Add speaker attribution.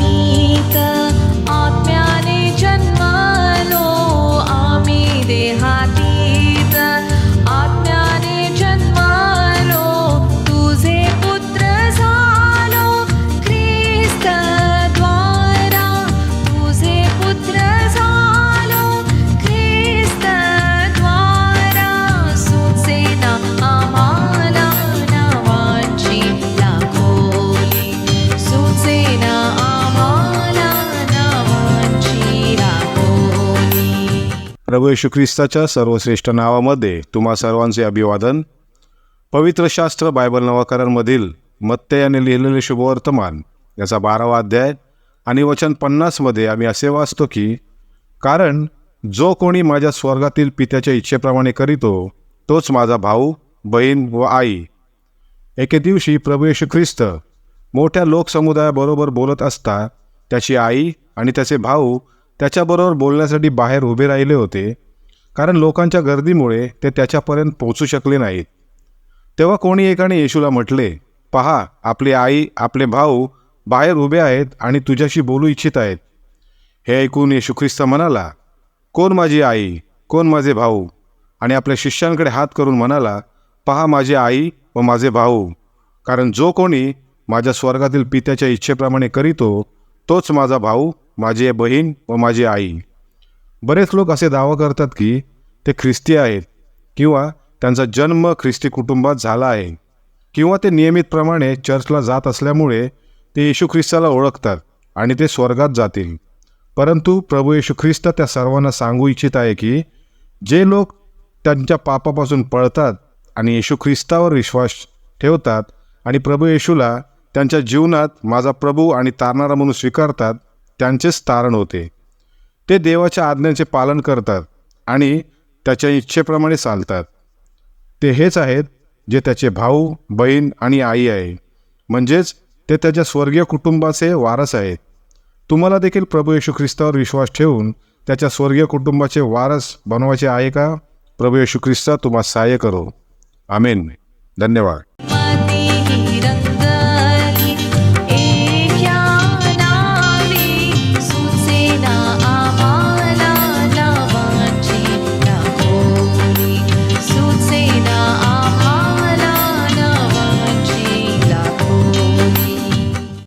Speaker 1: me.
Speaker 2: प्रभू येशू ख्रिस्ताच्या सर्वश्रेष्ठ नावामध्ये तुम्हा सर्वांचे अभिवादन. पवित्र शास्त्र बायबल नवाकरणमधील मत्ते याने लिहिलेले शुभवर्तमान याचा बारावा अध्याय आणि वचन पन्नासमध्ये आम्ही असे वाचतो की कारण जो कोणी माझ्या स्वर्गातील पित्याच्या इच्छेप्रमाणे करीतो तोच माझा भाऊ बहीण व आई. एके दिवशी प्रभू येशू ख्रिस्त मोठ्या लोकसमुदायाबरोबर बोलत असता त्याची आई आणि त्याचे भाऊ त्याच्याबरोबर बोलण्यासाठी बाहेर उभे राहिले होते कारण लोकांच्या गर्दीमुळे ते त्याच्यापर्यंत पोचू शकले नाहीत. तेव्हा कोणी एकाने येशूला म्हटले पहा आपली आई आपले भाऊ बाहेर उभे आहेत आणि तुझ्याशी बोलू इच्छित आहेत. हे ऐकून येशू ख्रिस्त म्हणाला कोण माझी आई? कोण माझे भाऊ? आणि आपल्या शिष्यांकडे हात करून म्हणाला पहा माझी आई व माझे भाऊ कारण जो कोणी माझ्या स्वर्गातील पित्याच्या इच्छेप्रमाणे करीतो तोच माझा भाऊ माझी बहीण व माझी आई. बरेच लोक असे दावा करतात की ते ख्रिस्ती आहेत किंवा त्यांचा जन्म ख्रिस्ती कुटुंबात झाला आहे किंवा ते नियमितप्रमाणे चर्चला जात असल्यामुळे ते येशू ख्रिस्ताला ओळखतात आणि ते स्वर्गात जातील. परंतु प्रभू येशू ख्रिस्त त्या सर्वांना सांगू इच्छित आहे की जे लोक त्यांच्या पापापासून पळतात आणि येशू ख्रिस्तावर विश्वास ठेवतात आणि प्रभू येशूला त्यांच्या जीवनात माझा प्रभू आणि तारणारा म्हणून स्वीकारतात त्यांचेच तारण होते. ते देवाच्या आज्ञांचे पालन करतात आणि त्याच्या इच्छेप्रमाणे चालतात. ते हेच आहेत जे त्याचे भाऊ बहीण आणि आई आहे. म्हणजेच ते त्याच्या स्वर्गीय कुटुंबाचे वारस आहेत. तुम्हाला देखील प्रभू येशू ख्रिस्तावर विश्वास ठेवून त्याच्या स्वर्गीय कुटुंबाचे वारस बनवायचे आहे का? प्रभू येशू ख्रिस्ता तुम्हाला सहाय्य करो. आमेन. धन्यवाद.